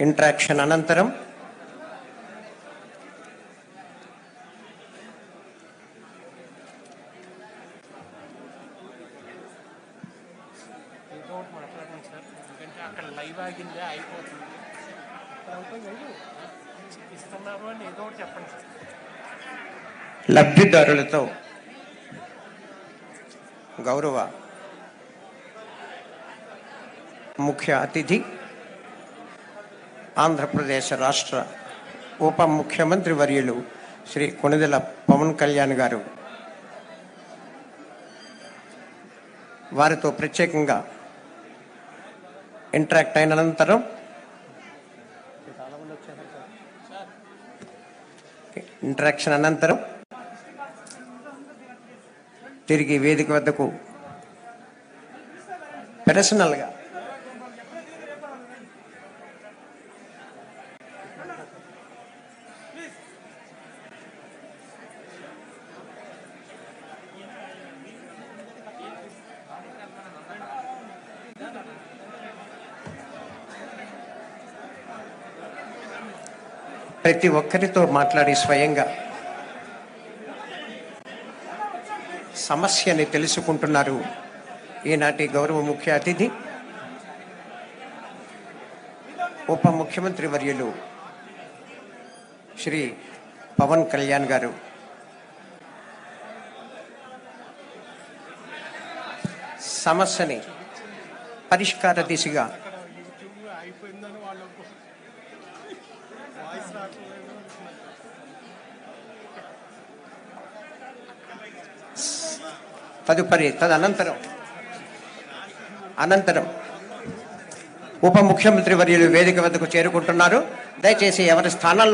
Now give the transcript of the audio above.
Interaction అనంతరం చెప్పండి లబ్ధిదారులతో గౌరవ ముఖ్య అతిథి ఆంధ్రప్రదేశ్ రాష్ట్ర ఉప ముఖ్యమంత్రి వర్యులు శ్రీ కొణిదెల పవన్ కళ్యాణ్ గారు. వారితో ప్రత్యేకంగా ఇంటరాక్ట్ అయిన అనంతరం ఇంటరాక్షన్ అనంతరం తిరిగి వేదిక వద్దకు పర్సనల్గా ప్రతి ఒక్కరితో మాట్లాడి స్వయంగా. సమస్యని తెలుసుకుంటున్నారు ఈనాటి గౌరవ ముఖ్య అతిథి ఉప ముఖ్యమంత్రి వర్యులు శ్రీ పవన్ కళ్యాణ్ గారు. సమస్యని పరిష్కార దిశగా వాయిస్ రావట్లేదు తదుపరి తదనంతరం అనంతరం ఉప ముఖ్యమంత్రి వర్యులు వేదిక వద్దకు చేరుకుంటున్నారు దయచేసి ఎవరి స్థానాల్లో